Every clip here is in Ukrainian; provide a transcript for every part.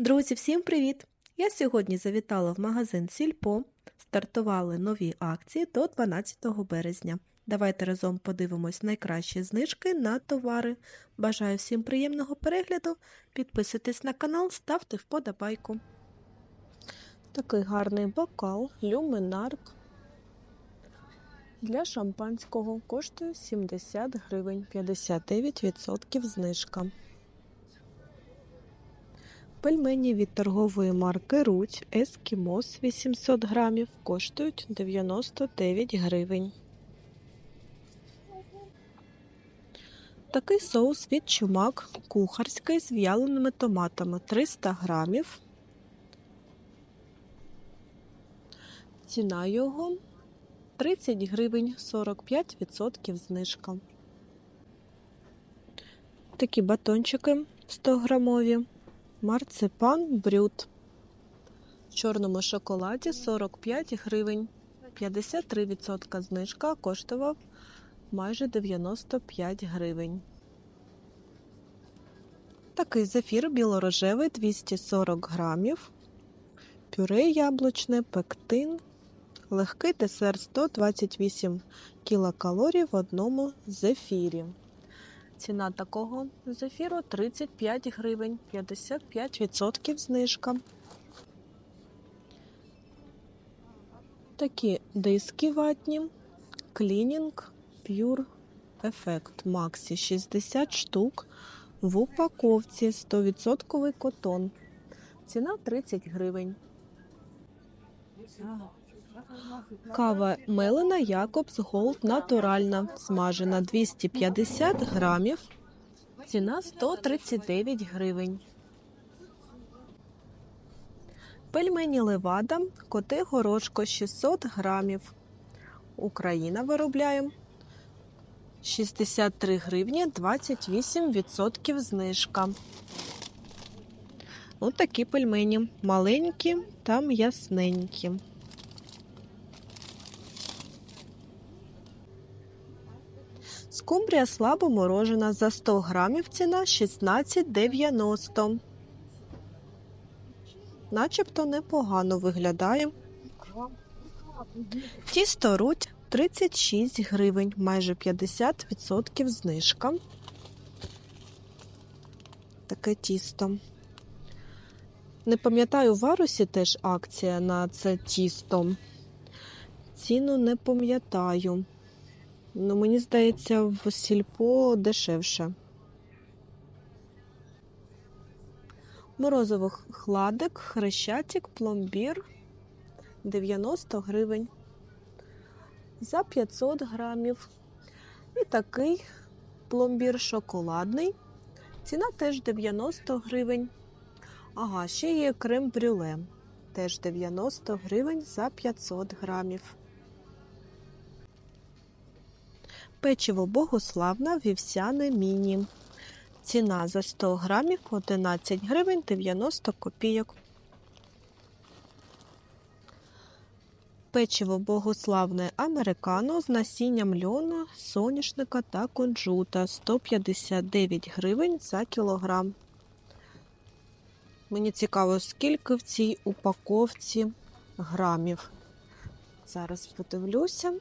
Друзі, всім привіт! Я сьогодні завітала в магазин Сільпо. Стартували нові акції до 12 березня. Давайте разом подивимось найкращі знижки на товари. Бажаю всім приємного перегляду. Підписуйтесь на канал, ставте вподобайку. Такий гарний бокал люминарк для шампанського коштує 70 гривень, 59% знижка. Пельмені від торгової марки Руть Ескімос 800 грамів коштують 99 гривень. Такий соус від чумак кухарський з в'яленими томатами 300 грамів. Ціна його 30 гривень 45% знижка. Такі батончики 100 грамові. Марципан брют. В чорному шоколаді 45 гривень. 53% знижка коштував майже 95 гривень. Такий зефір білорожевий 240 грамів. Пюре яблучне, пектин. Легкий десерт 128 кілокалорій в одному зефірі. Ціна такого зефіру 35 гривень, 55% знижка. Такі диски ватні, клінінг Pure Effect Maxi 60 штук в упаковці 100% котон. Ціна 30 гривень. Кава мелена Якобс Голд натуральна, смажена 250 грамів. Ціна 139 гривень. Пельмені Левада, коти горошко 600 грамів. Україна виробляє 63 гривні 28% знижка. Ось такі пельмені маленькі та м'ясненькі. Скумбрія слабо морожена за 100 грамів ціна 16,90. Начебто непогано виглядає. Тісто руть 36 гривень, майже 50% знижка. Таке тісто. Не пам'ятаю, в Арусі теж акція на це тісто. Ціну не пам'ятаю. Ну, мені здається, в сільпо дешевше. Морозовий хладик, хрещатик, пломбір 90 гривень за 500 грамів. І такий пломбір шоколадний. Ціна теж 90 гривень. Ага, ще є крем брюле. Теж 90 гривень за 500 грамів. Печиво Богославна вівсяне міні. Ціна за 100 грамів 11 гривень 90 копійок. Печиво Богославне американо з насінням льону, соняшника та кунжута 159 гривень за кілограм. Мені цікаво, скільки в цій упаковці грамів. Зараз подивлюся.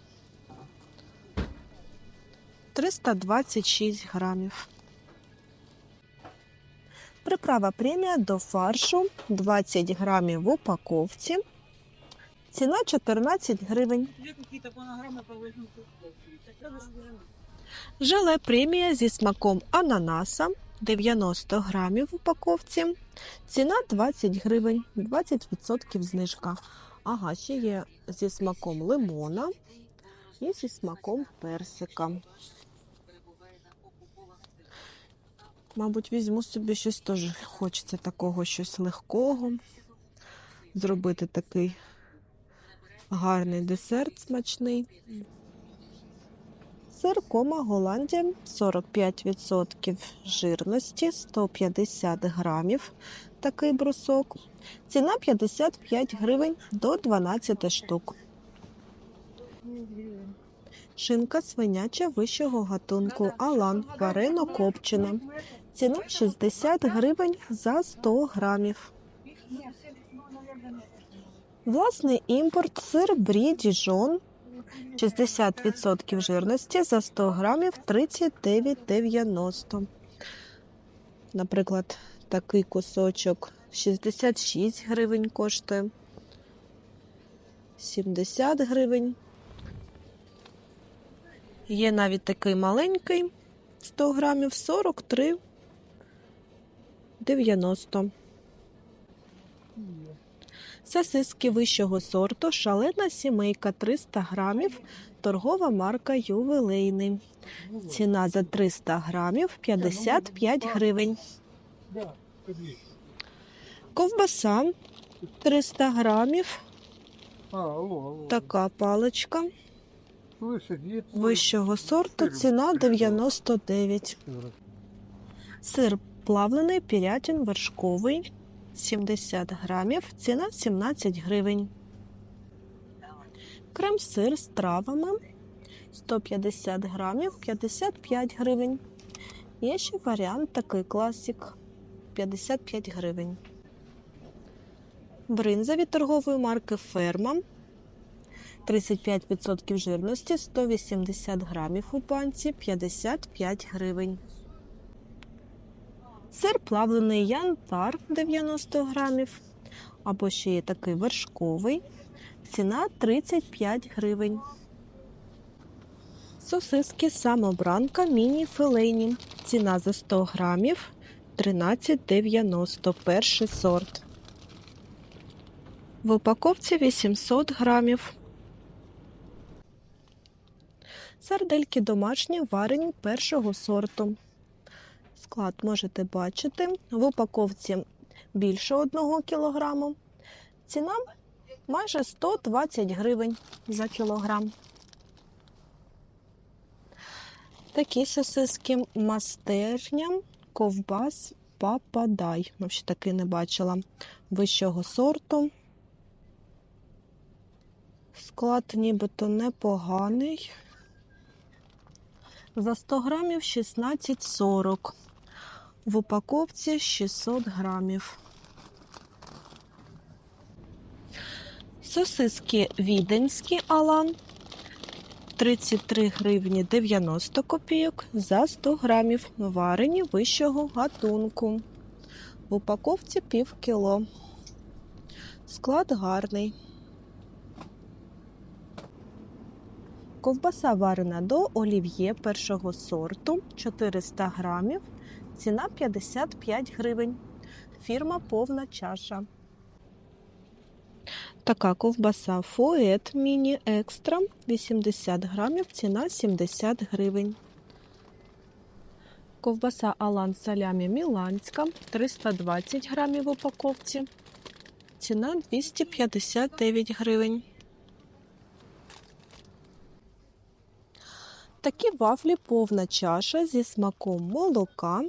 326 грамів. Приправа премія до фаршу 20 грамів в упаковці. Ціна 14 гривень. Желе премія зі смаком ананаса 90 грамів в упаковці. Ціна 20 гривень, 20% знижка. Ага, ще є зі смаком лимона і зі смаком персика. Мабуть, візьму собі щось теж хочеться такого щось легкого. Зробити такий гарний десерт смачний. Сир кома Голландія 45% жирності, 150 грамів такий брусок. Ціна 55 гривень до 12 штук. Шинка свиняча вищого гатунку Алан варено копчена. Ціна 60 гривень за 100 грамів. Власний імпорт сир Брі Діжон 60% жирності за 100 грамів 39,90. Наприклад, такий кусочок 66 гривень коштує. 70 гривень. Є навіть такий маленький 100 грамів 43 90. Сосиски вищого сорту, шалена сімейка 300 грамів, торгова марка ювелейний. Ціна за 300 грамів 55 гривень. Ковбаса 300 грамів, така паличка вищого сорту, ціна 99. Сир плавлений, пірятін, вершковий 70 грамів, ціна 17 гривень. Крем-сир з травами 150 грамів, 55 гривень. Є ще варіант такий класик 55 гривень. Бринза від торгової марки Ферма 35% жирності, 180 грамів у банці, 55 гривень. Сир плавлений янтар 90 грамів. Або ще є такий вершковий. Ціна 35 гривень. Сосиски самобранка міні-филейні. Ціна за 100 грамів 13,90. Перший сорт. В упаковці 800 грамів. Сардельки домашні варені першого сорту. Склад можете бачити. В упаковці більше 1 кг. Ціна майже 120 гривень за кілограм. Такі сосиски мастерня, ковбас, пападай. Ну, ще таки не бачила вищого сорту. Склад нібито непоганий. За 100 грамів 16,40. В упаковці 600 грамів. Сосиски віденські Алан 33 гривні 90 копійок за 100 грамів. Варені вищого гатунку. В упаковці пів кіло. Склад гарний. Ковбаса варена до олів'є першого сорту 400 грамів. Ціна 55 гривень. Фірма повна чаша. Така ковбаса Фует Міні Екстра 80 грамів, ціна 70 гривень. Ковбаса Алан Салямі Міланська 320 грамів в упаковці. Ціна 259 гривень. Такі вафлі повна чаша зі смаком молока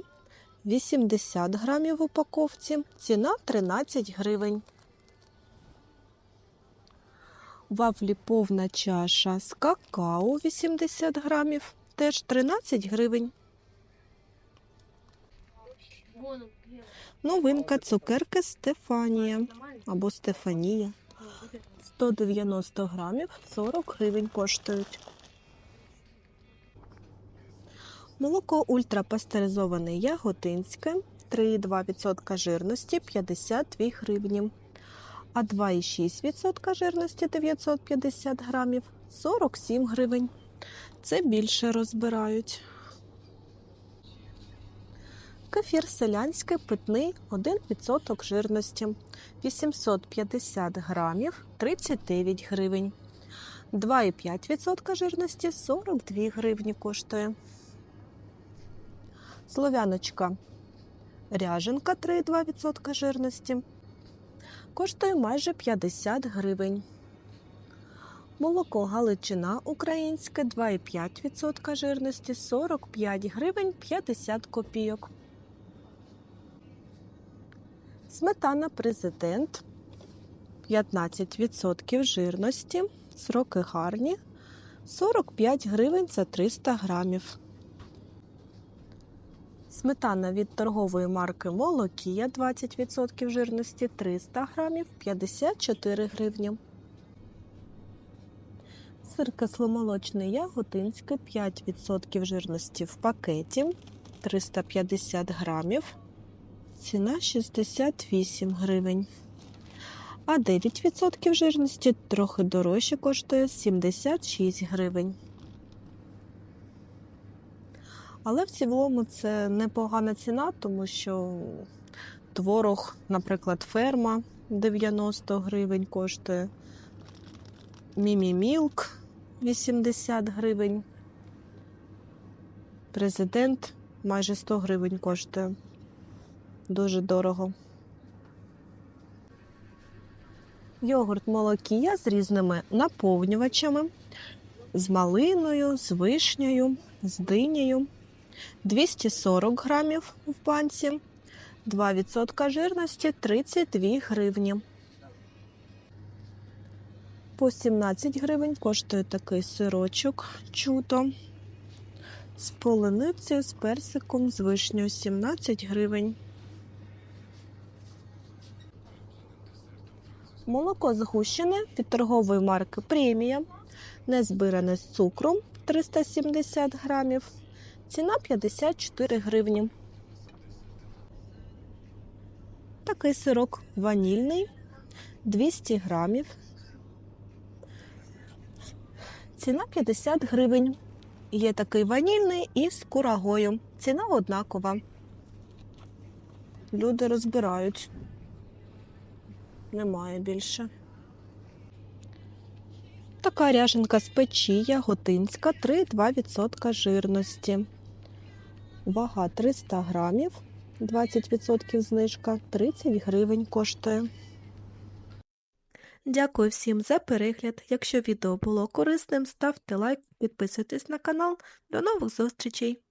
80 грамів в упаковці. Ціна 13 гривень. Вафлі повна чаша з какао 80 грамів. Теж 13 гривень. Новинка цукерки Стефанія або Стефанія. 190 грамів 40 гривень коштують. Молоко ультрапастеризоване яготинське 3,2% жирності 52 гривні. А 2,6% жирності 950 грамів 47 гривень. Це більше розбирають. Кефір селянський питний 1% жирності 850 грамів 39 гривень. 2,5% жирності 42 гривні коштує. Слов'яночка ряженка 3,2% жирності. Коштує майже 50 гривень. Молоко Галичина українське 2,5% жирності 45 гривень 50 копійок. Сметана президент 15% жирності. Сроки гарні 45 гривень за 300 грамів. Сметана від торгової марки Молокія 20% жирності 300 грамів 54 гривні. Сир кисломолочний яготинський 5% жирності в пакеті 350 грамів. Ціна 68 гривень. А 9% жирності трохи дорожче коштує 76 гривень. Але в цілому це непогана ціна, тому що творог, наприклад, ферма 90 гривень коштує, Мімі Мілк 80 гривень. Президент майже 100 гривень коштує. Дуже дорого. Йогурт молокія з різними наповнювачами, з малиною, з вишнею, з динею. 240 грамів в банці, 2% жирності 32 гривні. По 17 гривень коштує такий сирочок чуто. З полуницею, з персиком, з вишнею 17 гривень. Молоко згущене від торгової марки Премія, не збиране з цукром 370 грамів. Ціна 54 гривні. Такий сирок ванільний 200 грамів. Ціна 50 гривень. Є такий ванільний і з курагою. Ціна однакова. Люди розбирають. Немає більше. Така ряженка з печі яготинська 3,2% жирності. Вага 300 грамів, 20% знижка, 30 гривень коштує. Дякую всім за перегляд. Якщо відео було корисним, ставте лайк, підписуйтесь на канал. До нових зустрічей!